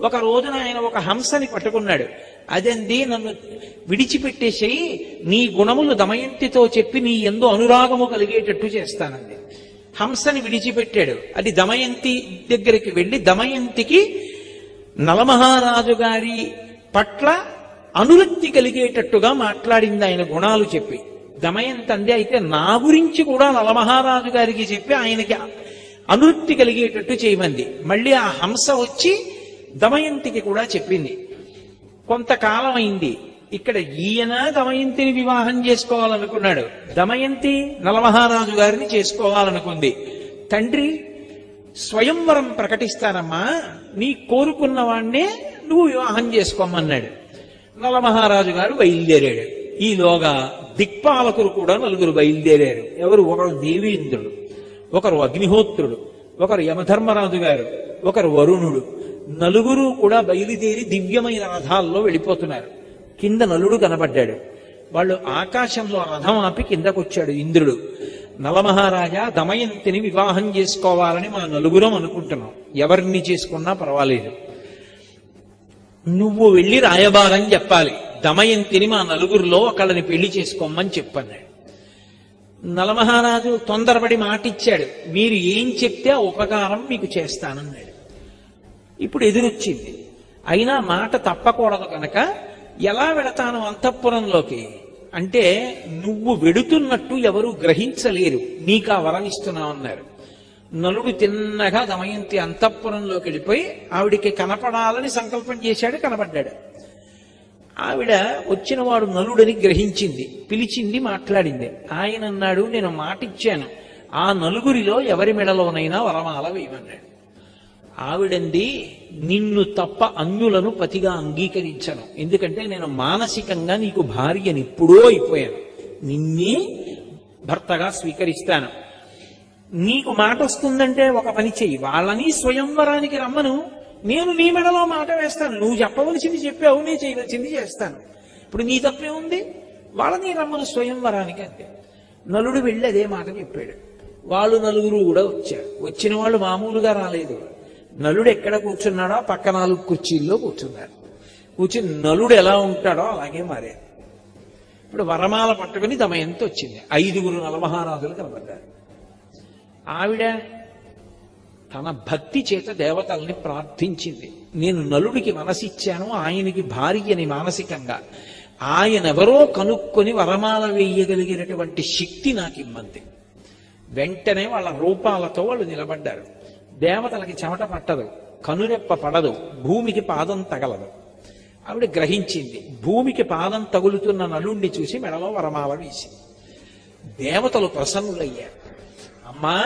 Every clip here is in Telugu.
ఒక రోజున ఆయన ఒక హంసని పట్టుకున్నాడు. అదండి నన్ను విడిచిపెట్టేసేయి నీ గుణములు దమయంతితో చెప్పి నీ ఎందు అనురాగము కలిగేటట్టు చేస్తానంది. హంసని విడిచిపెట్టాడు. అది దమయంతి దగ్గరికి వెళ్ళి దమయంతికి నలమహారాజు గారి పట్ల అనురక్తి కలిగేటట్టుగా మాట్లాడింది ఆయన గుణాలు చెప్పి. దమయంతి అంది అయితే నా గురించి కూడా నలమహారాజు గారికి చెప్పి ఆయనకి అనురక్తి కలిగేటట్టు చేయమంది. మళ్ళీ ఆ హంస వచ్చి దమయంతికి కూడా చెప్పింది. కొంతకాలం అయింది ఇక్కడ ఈయన దమయంతిని వివాహం చేసుకోవాలనుకున్నాడు. దమయంతి నలమహారాజు గారిని చేసుకోవాలనుకుంది. తండ్రి స్వయంవరం ప్రకటిస్తానమ్మా నీ కోరుకున్న వాణ్ణే నువ్వు వివాహం చేసుకోమన్నాడు. నలమహారాజు గారు బయలుదేరాడు. ఈలోగా దిక్పాలకులు కూడా నలుగురు బయలుదేరారు. ఎవరు? ఒకరు దేవేంద్రుడు ఒకరు అగ్నిహోత్రుడు ఒకరు యమధర్మరాజు గారు ఒకరు వరుణుడు. నలుగురు కూడా బయలుదేరి దివ్యమైన రథాల్లో వెళ్ళిపోతున్నారు. కింద నలుడు కనబడ్డాడు. వాళ్ళు ఆకాశంలో రథం ఆపి కిందకొచ్చాడు ఇంద్రుడు. నలమహారాజా దమయంతిని వివాహం చేసుకోవాలని మా నలుగురం అనుకుంటున్నాం. ఎవరిని చేసుకున్నా పర్వాలేదు. నువ్వు వెళ్ళి రాయబారం చెప్పాలి. దమయంతిని మా నలుగురిలో ఒకళ్ళని పెళ్ళి చేసుకోమని చెప్పన్నాడు నలమహారాజు తొందరపడి మాటిచ్చాడు. మీరు ఏం చెప్తే ఆ ఉపకారం మీకు చేస్తానన్నాడు. ఇప్పుడు ఎదురొచ్చింది. అయినా మాట తప్పకూడదు కనుక ఎలా వెళతాను అంతఃపురంలోకి? అంటే నువ్వు వెడుతున్నట్టు ఎవరు గ్రహించలేరు. నీకు ఆ వరం ఇస్తున్నావు అన్నారు. నలుడు తిన్నగా దమయంతి అంతఃపురంలోకి వెళ్ళిపోయి ఆవిడికి కనపడాలని సంకల్పం చేశాడు కనపడ్డాడు ఆవిడ వచ్చిన వాడు నలుడని గ్రహించింది పిలిచింది మాట్లాడింది. ఆయన అన్నాడు నేను మాటిచ్చాను. ఆ నలుగురిలో ఎవరి మెడలోనైనా వరమాల వేయమన్నాడు. ఆవిడంది నిన్ను తప్ప అన్యులను పతిగా అంగీకరించను. ఎందుకంటే నేను మానసికంగా నీకు భార్యని ఎప్పుడో అయిపోయాను. నిన్నే భర్తగా స్వీకరిస్తాను. నీకు మాట వస్తుందంటే ఒక పని చెయ్యి. వాళ్ళని స్వయంవరానికి రమ్మను. నేను నీ మెడలో మాట వేస్తాను. నువ్వు చెప్పవలసింది చెప్పావు నేను చేయవలసింది చేస్తాను. ఇప్పుడు నీ తప్పే ఉంది? వాళ్ళని రమ్మను స్వయంవరానికి అంతే. నలుడు వెళ్ళి అదే మాట చెప్పాడు. వాళ్ళు నలుగురు కూడా వచ్చారు. వచ్చిన వాళ్ళు మామూలుగా రాలేదు. నలుడు ఎక్కడ కూర్చున్నాడో పక్క నాలుగు కుర్చీల్లో కూర్చున్నారు కూర్చుని నలుడు ఎలా ఉంటాడో అలాగే మారాడు ఇప్పుడు వరమాల పట్టుకుని దమయంతి వచ్చింది? ఐదుగురు నలమహారాజులు కనబడ్డారు. ఆవిడ తన భక్తి చేత దేవతల్ని ప్రార్థించింది. నేను నలుడికి మనసిచ్చాను ఆయనకి భార్యని మానసికంగా. ఆయనెవరో కనుక్కొని వరమాల వేయగలిగినటువంటి శక్తి నాకు ఇమ్మంది వెంటనే వాళ్ళ రూపాలతో వాళ్ళు నిలబడ్డారు. దేవతలకి చెమట పట్టదు కనురెప్ప పడదు భూమికి పాదం తగలదు. ఆవిడ గ్రహించింది భూమికి పాదం తగులుతున్న నలుణ్ణి చూసి మెడలో వరమాల వేసింది. దేవతలు ప్రసన్నులయ్యారు. అమ్మా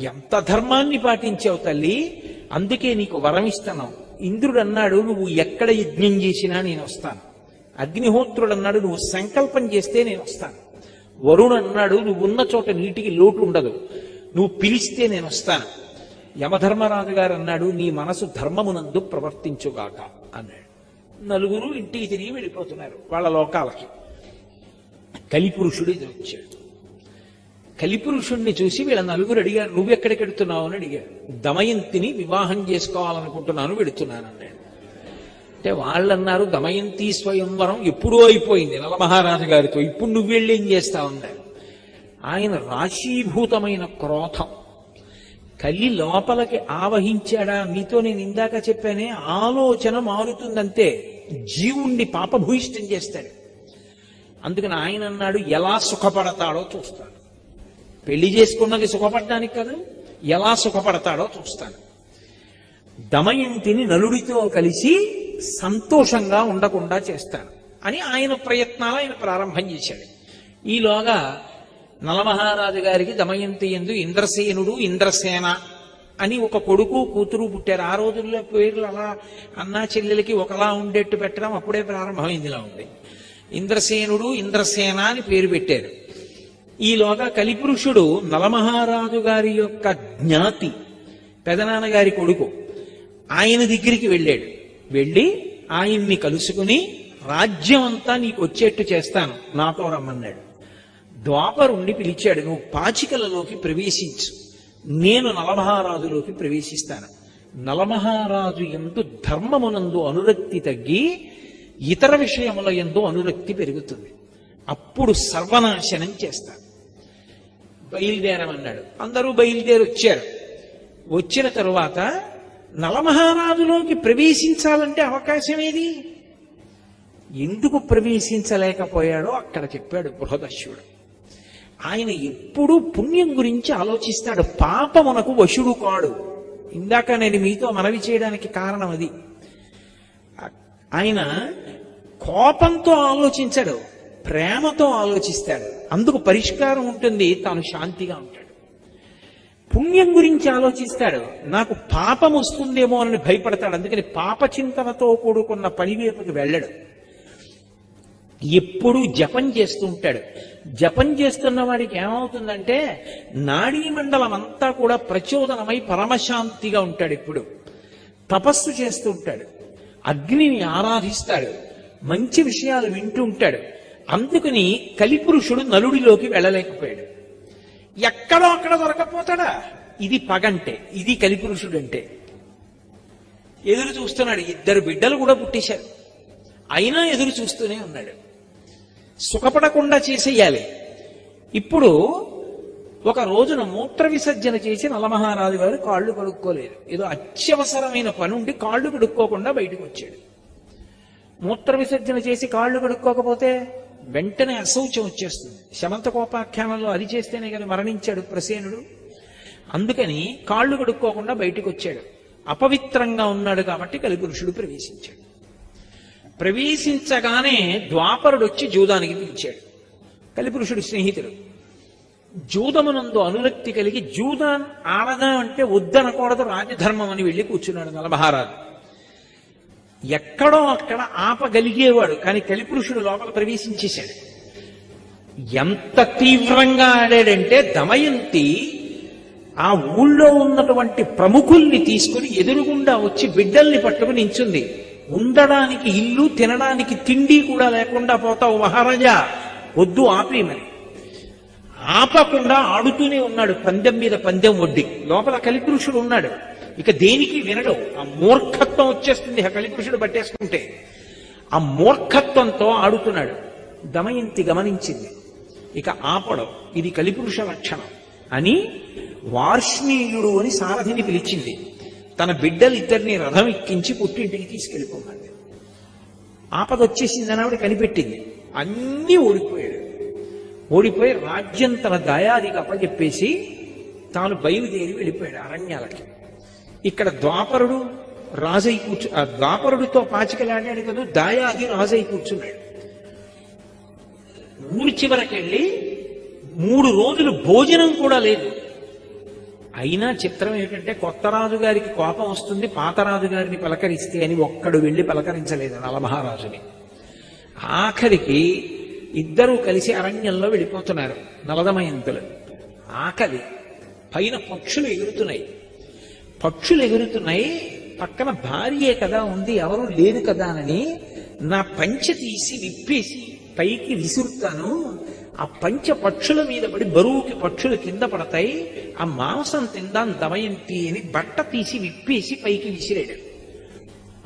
ఎంత ధర్మాన్ని పాటించావు తల్లి అందుకే నీకు వరం ఇస్తున్నావు ఇంద్రుడు అన్నాడు నువ్వు ఎక్కడ యజ్ఞం చేసినా నేను వస్తాను. అగ్నిహోత్రుడు అన్నాడు నువ్వు సంకల్పం చేస్తే నేను వస్తాను. వరుణ్ అన్నాడు నువ్వు ఉన్న చోట నీటికి లోటు ఉండదు. నువ్వు పిలిస్తే నేను వస్తాను. యమధర్మరాజు గారు అన్నాడు నీ మనసు ధర్మమునందు ప్రవర్తించుగాక అన్నాడు. నలుగురు ఇంటికి తిరిగి వెళ్ళిపోతున్నారు వాళ్ళ లోకాలకి. కలిపురుషుడు ఇది వచ్చాడు. కలిపురుషుణ్ణి చూసి వీళ్ళ నలుగురు అడిగారు నువ్వు ఎక్కడికి ఎక్కడికెడుతున్నావు? అని అడిగారు దమయంతిని వివాహం చేసుకోవాలనుకుంటున్నాను వెడుతున్నాను అన్నాడు. అంటే వాళ్ళన్నారు దమయంతి స్వయంవరం ఎప్పుడూ అయిపోయింది నలమహారాజు గారితో ఇప్పుడు నువ్వెళ్ళేం చేస్తావు? అన్నాడు. ఆయన రాశీభూతమైన క్రోధం. కలి లోపలికి ఆవహించాడా? మీతో నేను ఇందాక చెప్పానే ఆలోచన మారుతుందంతే. జీవుణ్ణి పాపభూయిష్టం చేస్తాడు. అందుకని ఆయన అన్నాడు ఎలా సుఖపడతాడో చూస్తాడు. పెళ్ళి చేసుకున్నది సుఖపడడానికి కాదు ఎలా సుఖపడతాడో చూస్తాను దమయంతిని నలుడితో కలిసి సంతోషంగా ఉండకుండా చేస్తాను అని ఆయన ప్రయత్నాలు ఆయన ప్రారంభం చేశాడు. ఈలోగా నలమహారాజు గారికి దమయంతి ఎందు ఇంద్రసేనుడు ఇంద్రసేన అని ఒక కొడుకు కూతురు పుట్టారు. ఆ రోజుల్లో పేర్లు అలా అన్నా చెల్లెలకి ఒకలా ఉండేట్టు పెట్టడం అప్పుడే ప్రారంభమైంది ఇలా ఉంది. ఇంద్రసేనుడు ఇంద్రసేన అని పేరు పెట్టారు. ఈలోగా కలిపురుషుడు నలమహారాజు గారి యొక్క జ్ఞాతి పెదనాన్నగారి కొడుకు ఆయన దగ్గరికి వెళ్ళాడు. వెళ్ళి ఆయన్ని కలుసుకుని రాజ్యం అంతా నీకు వచ్చేట్టు చేస్తాను. నాతో రమ్మన్నాడు. ద్వాపరుణ్ణి పిలిచాడు. నువ్వు పాచికలలోకి ప్రవేశించు. నేను నలమహారాజులోకి ప్రవేశిస్తాను. నలమహారాజు ఎందు ధర్మమునందు అనురక్తి తగ్గి ఇతర విషయముల ఎందు అనురక్తి పెరుగుతుంది. అప్పుడు సర్వనాశనం చేస్తాను బయలుదేరమన్నాడు. అందరూ బయలుదేరి వచ్చారు వచ్చిన తరువాత నలమహారాజులోకి ప్రవేశించాలంటే అవకాశం ఏది ఎందుకు ప్రవేశించలేకపోయాడో అక్కడ చెప్పాడు బృహదశ్యుడు ఆయన ఎప్పుడూ పుణ్యం గురించి ఆలోచిస్తాడు. పాపమునకు వశుడు కాడు. ఇందాక నేను మీతో మనవి చేయడానికి కారణం అది. ఆయన కోపంతో ఆలోచించడు ప్రేమతో ఆలోచిస్తాడు. అందుకు పరిష్కారం ఉంటుంది తాను శాంతిగా ఉంటాడు. పుణ్యం గురించి ఆలోచిస్తాడు. నాకు పాపం వస్తుందేమో అని భయపడతాడు. అందుకని పాప చింతనతో కూడుకున్న పని వైపుకి వెళ్ళడు. ఎప్పుడూ జపం చేస్తూ ఉంటాడు. జపం చేస్తున్న వాడికి ఏమవుతుందంటే నాడీ మండలం అంతా కూడా ప్రచోదనమై పరమశాంతిగా ఉంటాడు ఇప్పుడు. తపస్సు చేస్తూ ఉంటాడు. అగ్నిని ఆరాధిస్తాడు. మంచి విషయాలు వింటూ ఉంటాడు. అందుకని కలిపురుషుడు నలుడిలోకి వెళ్ళలేకపోయాడు. ఎక్కడో అక్కడ దొరకపోతాడా? ఇది పగంటే ఇది కలిపురుషుడు అంటే ఎదురు చూస్తున్నాడు. ఇద్దరు బిడ్డలు కూడా పుట్టేశారు. అయినా ఎదురు చూస్తూనే ఉన్నాడు. సుఖపడకుండా చేసేయాలి. ఇప్పుడు ఒక రోజున మూత్ర విసర్జన చేసి నలమహారాజు గారు కాళ్ళు కడుక్కోలేదు. ఏదో అత్యవసరమైన పని ఉండి కాళ్ళు కడుక్కోకుండా బయటకు వచ్చాడు. మూత్ర విసర్జన చేసి కాళ్ళు కడుక్కోకపోతే వెంటనే అశౌచం వచ్చేస్తుంది. శమంత కోపాఖ్యానంలో అది చేస్తేనే కానీ మరణించాడు ప్రసేనుడు. అందుకని కాళ్ళు కడుక్కోకుండా బయటకు వచ్చాడు. అపవిత్రంగా ఉన్నాడు కాబట్టి కలిపురుషుడు ప్రవేశించాడు. ప్రవేశించగానే ద్వాపరుడు వచ్చి జూదానికి పిలిచాడు. కలిపురుషుడు స్నేహితుడు జూదమునందు అనురక్తి కలిగి జూదాన్ ఆడదా అంటే వద్దనకూడదు రాజధర్మం అని వెళ్ళి కూర్చున్నాడు నలమహారాజు. ఎక్కడో అక్కడ ఆపగలిగేవాడు కానీ కలిపురుషుడు లోపల ప్రవేశించేశాడు. ఎంత తీవ్రంగా ఆడాడంటే దమయంతి ఆ ఊళ్ళో ఉన్నటువంటి ప్రముఖుల్ని తీసుకుని ఎదురుగుండా వచ్చి బిడ్డల్ని పట్టుకుని నించుంది. ఉండడానికి ఇల్లు తినడానికి తిండి కూడా లేకుండా పోతావు మహారాజా. వద్దు ఆపేయమని ఆపకుండా ఆడుతూనే ఉన్నాడు. పందెం మీద పందెం వడ్డీ లోపల కలిపురుషుడు ఉన్నాడు. ఇక దేనికి వినడు. ఆ మూర్ఖత్వం వచ్చేస్తుంది ఆ కలిపురుషుడు పట్టేసుకుంటే. ఆ మూర్ఖత్వంతో ఆడుతున్నాడు. దమయంతి గమనించింది. ఇక ఆపడం ఇది కలిపురుష లక్షణం అని వార్ష్ణీయుడు అని సారథిని పిలిచింది. తన బిడ్డలిద్దరిని రథం ఎక్కించి పుట్టింటికి తీసుకెళ్ళిపోమంది ఆపద వచ్చేసిందని ఆవిడ కనిపెట్టింది. అన్నీ ఓడిపోయాడు ఓడిపోయి రాజ్యం తన దయాదికి అప్పచెప్పేసి తాను బయలుదేరి వెళ్ళిపోయాడు అరణ్యాలకి. ఇక్కడ ద్వాపరుడు రాజై కూర్చు ఆ ద్వాపరుడితో పాచికలాడాడు కదా దాయాది రాజై కూర్చున్నాడు. ఊరి చివరకెళ్ళి మూడు రోజులు భోజనం కూడా లేదు. అయినా చిత్రం ఏంటంటే కొత్త రాజుగారికి కోపం వస్తుంది పాత గారిని పలకరిస్తే అని ఒక్కడు వెళ్ళి పలకరించలేదు నలమహారాజుని ఆఖరికి ఇద్దరూ కలిసి అరణ్యంలో వెళ్ళిపోతున్నారు నలదమయంతులు. ఆకలి పైన పక్షులు ఎగురుతున్నాయి. పక్షులు ఎగురుతున్నాయి పక్కన భార్యే కదా ఉంది ఎవరు లేరు కదా అని నా పంచె తీసి విప్పేసి పైకి విసురుతాను ఆ పంచ పక్షుల మీద పడి బరువుకి పక్షులు కింద పడతాయి ఆ మాంసం తిందాం దమయంతి అని బట్ట తీసి విప్పేసి పైకి విసిరాడు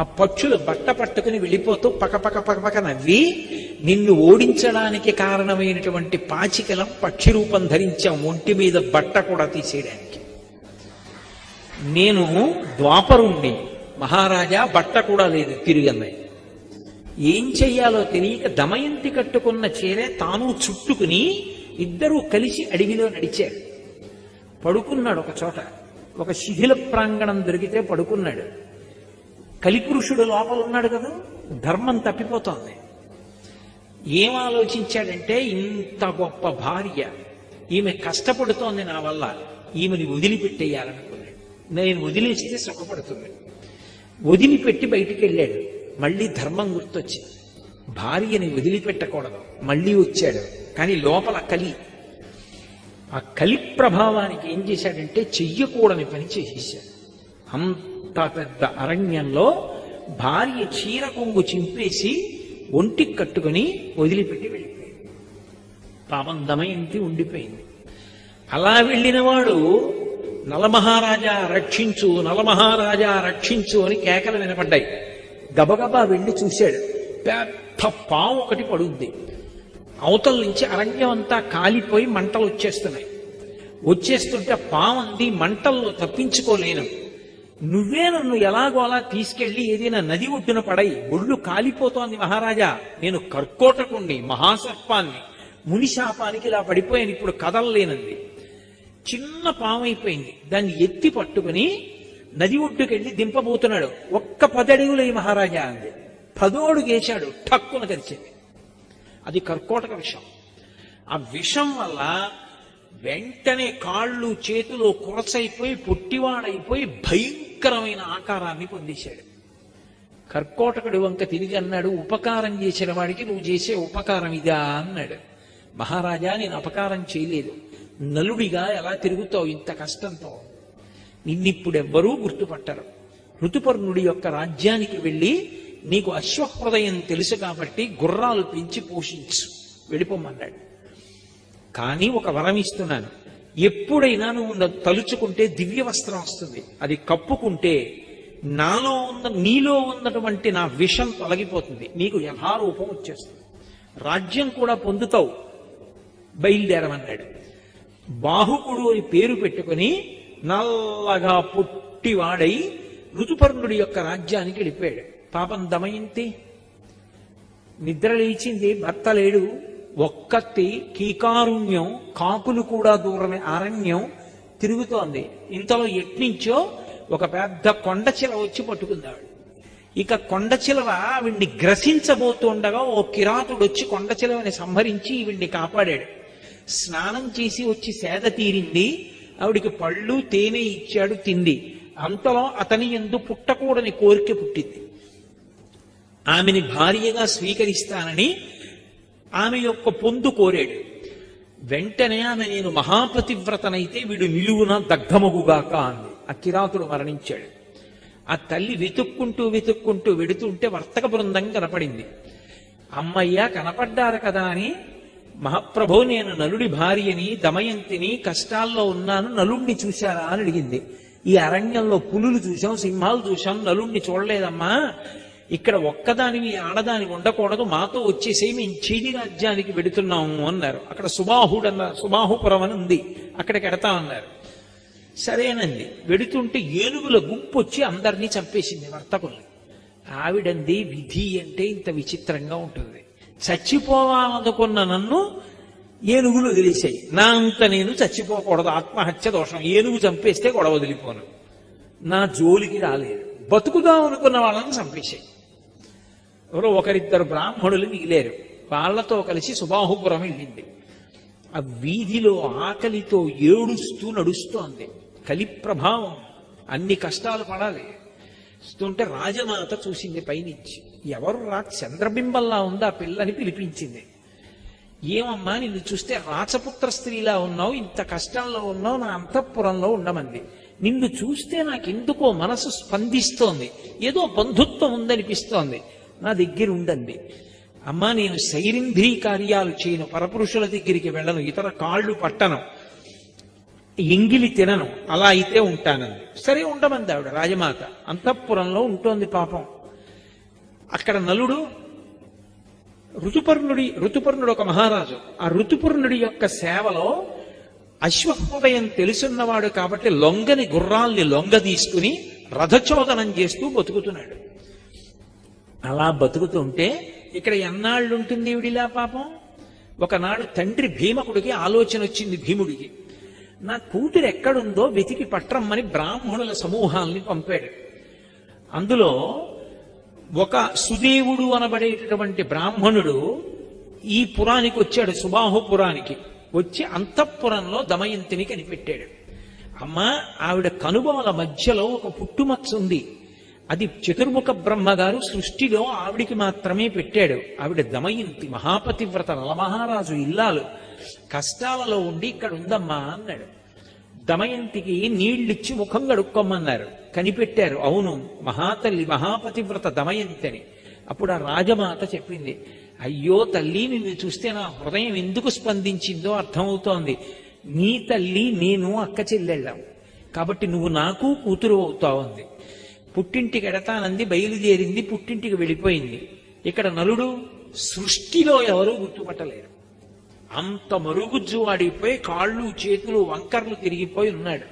ఆ పక్షులు బట్ట పట్టుకుని వెళ్ళిపోతూ పకపక పకపక నవ్వి నిన్ను ఓడించడానికి కారణమైనటువంటి పాచికలం పక్షి రూపం ధరించాం ఒంటి మీద బట్ట కూడా తీసేయడానికి. నేను ద్వాపరుణ్ణి. మహారాజా బట్ట కూడా లేదు తిరిగన్నాయి ఏం చెయ్యాలో తెలియక దమయంతి కట్టుకున్న చీరే తాను చుట్టుకుని ఇద్దరూ కలిసి అడవిలో నడిచారు. పడుకున్నాడు ఒక చోట. ఒక శిథిల ప్రాంగణం దొరికితే పడుకున్నాడు. కలిపురుషుడు లోపల ఉన్నాడు కదా ధర్మం తప్పిపోతోంది. ఏం ఆలోచించాడంటే ఇంత గొప్ప భార్య ఈమె కష్టపడుతోంది నా వల్ల ఈమెని వదిలిపెట్టేయాలనుకున్నాడు. నేను వదిలేస్తే సుఖపడుతుంది. వదిలిపెట్టి బయటికి వెళ్ళాడు. మళ్ళీ ధర్మం గుర్తొచ్చింది. భార్యని వదిలిపెట్టకూడదు. మళ్ళీ వచ్చాడు. కానీ లోపల కలి. ఆ కలి ప్రభావానికి ఏం చేశాడంటే చెయ్యకూడని పని చేసేసాడు అంత పెద్ద అరణ్యంలో భార్య చీర కొంగు చింపేసి ఒంటికి కట్టుకుని వదిలిపెట్టి వెళ్ళిపోయింది పాపం దమయంతి ఉండిపోయింది. అలా వెళ్ళినవాడు నలమహారాజా రక్షించు నలమహారాజా రక్షించు అని కేకలు వినపడ్డాయి. గబగబా వెళ్ళి చూశాడు. పెద్ద పాము ఒకటి పడుద్ది అవతల నుంచి అరణ్యం అంతా కాలిపోయి మంటలు వచ్చేస్తున్నాయి. వచ్చేస్తుంటే ఆ మంటల్లో తప్పించుకోలేను. నువ్వే నన్ను ఎలాగో అలా తీసుకెళ్ళి ఏదైనా నది ఒడ్డున పడై ఒళ్ళు కాలిపోతోంది మహారాజా. నేను కర్కోటకుండి మహాసర్పాన్ని మునిశాపానికి ఇలా పడిపోయాను ఇప్పుడు కదలలేనంది. చిన్న పాము అయిపోయింది. దాన్ని ఎత్తి పట్టుకుని నది ఒడ్డుకెళ్ళి దింపబోతున్నాడు. ఒక్క పదడుగులై మహారాజా అంది. పదోడు గేశాడు ఠక్కున కరిచింది అది కర్కోటక విషం. ఆ విషం వల్ల వెంటనే కాళ్ళు చేతులు కొరసైపోయి పొట్టివాడైపోయి భయంకరమైన ఆకారాన్ని పొందేశాడు. కర్కోటకుడు వంక తిరిగి అన్నాడు ఉపకారం చేసిన వాడికి నువ్వు చేసే ఉపకారం ఇదా అన్నాడు. మహారాజా నేను అపకారం చేయలేదు. నలుడిగా ఎలా తిరుగుతావు? ఇంత కష్టంతో. నిన్నిప్పుడెవ్వరూ గుర్తుపట్టరు. ఋతుపర్ణుడి యొక్క రాజ్యానికి వెళ్ళి నీకు అశ్వహృదయం తెలుసు కాబట్టి గుర్రాలు పెంచి పోషించు. వెళ్ళిపోమన్నాడు కానీ ఒక వరం ఇస్తున్నాను. ఎప్పుడైనా నువ్వు నన్ను తలుచుకుంటే దివ్య వస్త్రం వస్తుంది. అది కప్పుకుంటే నాలో ఉన్న నీలో ఉన్నటువంటి నా విషం తొలగిపోతుంది. నీకు యథారూపం వచ్చేస్తుంది. రాజ్యం కూడా పొందుతావు. బయలుదేరమన్నాడు. బాహుకుడు అని పేరు పెట్టుకుని నల్లగా పుట్టివాడై ఋతుపర్ణుడి యొక్క రాజ్యానికి వెళ్ళిపోయాడు. పాపం దమయంతి నిద్ర లేచింది భర్త లేడు ఒక్కత్తి కీకారుణ్యం కాకులు కూడా దూరమే అరణ్యం తిరుగుతోంది. ఇంతలో ఎట్నుంచో ఒక పెద్ద కొండచిల వచ్చి పట్టుకుందాడు. ఇక కొండ చిలవ గ్రసించబోతుండగా ఓ కిరాతుడు వచ్చి కొండ చిలవని సంహరించి ఈవిడ్ని కాపాడాడు. స్నానం చేసి వచ్చి సేద తీరింది. ఆవిడికి పళ్ళు తేనె ఇచ్చాడు తింది. అంతలో అతని ఎందు పుట్టకూడని కోరిక పుట్టింది. ఆమెని భార్యగా స్వీకరిస్తానని ఆమె యొక్క పొందు కోరాడు. వెంటనే ఆమె నేను మహాపతివ్రతనైతే వీడు నిలువున దగ్ధమగుగాక అంది. ఆ కిరాతుడు మరణించాడు. ఆ తల్లి వెతుక్కుంటూ వెతుక్కుంటూ వెడుతుంటే వర్తక బృందం కనపడింది. అమ్మయ్య కనపడ్డారు కదా అని మహాప్రభో నేను నలుడి భార్యని దమయంతిని కష్టాల్లో ఉన్నాను నలుణ్ణి చూశారా అని అడిగింది. ఈ అరణ్యంలో పులులు చూశాం సింహాలు చూశాం నలుణ్ణి చూడలేదమ్మా. ఇక్కడ ఒక్కదానివి ఆడదాని ఉండకూడదు మాతో వచ్చేసే మేము చీడి రాజ్యానికి వెడుతున్నాము అన్నారు. అక్కడ సుబాహుడు అన్న సుబాహుపురం అని ఉంది. అక్కడికి ఎడతామన్నారు సరేనండి వెడుతుంటే ఏనుగుల గుంపు వచ్చి అందరినీ చంపేసింది వర్తకుల్ని. ఆవిడంది విధి అంటే ఇంత విచిత్రంగా ఉంటుంది. చచ్చిపోవాలనుకున్న నన్ను ఏనుగులు వదిలేసాయి నా అంత నేను చచ్చిపోకూడదు ఆత్మహత్య దోషం. ఏనుగు చంపేస్తే గొడవ వదిలిపోను. నా జోలికి రాలేదు. బతుకుదాం అనుకున్న వాళ్ళని చంపేశాయి. ఎవరో ఒకరిద్దరు బ్రాహ్మణులు మిగిలారు. వాళ్ళతో కలిసి సుబాహుపురం వెళ్ళింది. ఆ వీధిలో ఆకలితో ఏడుస్తూ నడుస్తోంది. కలి ప్రభావం అన్ని కష్టాలు పడాలి. వస్తుంటే రాజమాత చూసింది పైనుంచి. ఎవరు రా చంద్రబింబంలా ఉందా పిల్లని పిలిపించింది. ఏమమ్మా నిన్ను చూస్తే రాచపుత్ర స్త్రీలా ఉన్నావు ఇంత కష్టంలో ఉన్నావు నా అంతఃపురంలో ఉండమంది. నిన్ను చూస్తే నాకెందుకో మనసు స్పందిస్తోంది. ఏదో బంధుత్వం ఉందనిపిస్తోంది. నా దగ్గర ఉండండి. అమ్మా నేను శైరింధ్రీ కార్యాలు చేయను పరపురుషుల దగ్గరికి వెళ్ళను ఇతర కాళ్ళు పట్టను ఎంగిలి తినను అలా అయితే ఉంటానంది సరే ఉండమంది ఆవిడ రాజమాత. అంతఃపురంలో ఉంటోంది పాపం. అక్కడ నలుడు ఋతుపర్ణుడి ఋతుపర్ణుడు ఒక మహారాజు. ఆ ఋతుపర్ణుడి యొక్క సేవలో అశ్వహృదయం తెలుసున్నవాడు కాబట్టి లొంగని గుర్రాల్ని లొంగదీసుకుని రథచోదనం చేస్తూ బతుకుతున్నాడు. అలా బతుకుతుంటే ఇక్కడ ఎన్నాళ్ళు ఉంటుంది ఈవిడిలా పాపం? ఒకనాడు తండ్రి భీమకుడికి ఆలోచన వచ్చింది భీముడికి. నా కూతురు ఎక్కడుందో వెతికి పట్రమ్మని బ్రాహ్మణుల సమూహాల్ని పంపాడు. అందులో ఒక సుదేవుడు అనబడేటటువంటి బ్రాహ్మణుడు ఈ పురానికి వచ్చాడు సుబాహుపురానికి వచ్చి అంతఃపురంలో దమయంతిని కనిపెట్టాడు. అమ్మా ఆవిడ కనుబొమల మధ్యలో ఒక పుట్టుమచ్చ ఉంది. అది చతుర్ముఖ బ్రహ్మగారు సృష్టిలో ఆవిడికి మాత్రమే పెట్టాడు. ఆవిడ దమయంతి మహాపతివ్రత నలమహారాజు ఇల్లాలు. కష్టాలలో ఉండి ఇక్కడ ఉందమ్మా అన్నాడు. దమయంతికి నీళ్ళిచ్చి ముఖం కడుక్కోమన్నారు. కనిపెట్టారు. అవును మహాతల్లి మహాపతివ్రత దమయంతిని. అప్పుడు ఆ రాజమాత చెప్పింది అయ్యో తల్లి నిన్ను చూస్తే నా హృదయం ఎందుకు స్పందించిందో అర్థమవుతోంది. నీ తల్లి నేను అక్క చెల్లెళ్ళాం. కాబట్టి నువ్వు నాకు కూతురు అవుతావు అంది పుట్టింటికి ఎడతానంది బయలుదేరింది పుట్టింటికి వెళ్ళిపోయింది. ఇక్కడ నలుడు సృష్టిలో ఎవరూ గుర్తుపట్టలేరు అంత మరుగుజ్జు వాడిపోయి కాళ్ళు చేతులు వంకర్లు తిరిగిపోయి ఉన్నాడు.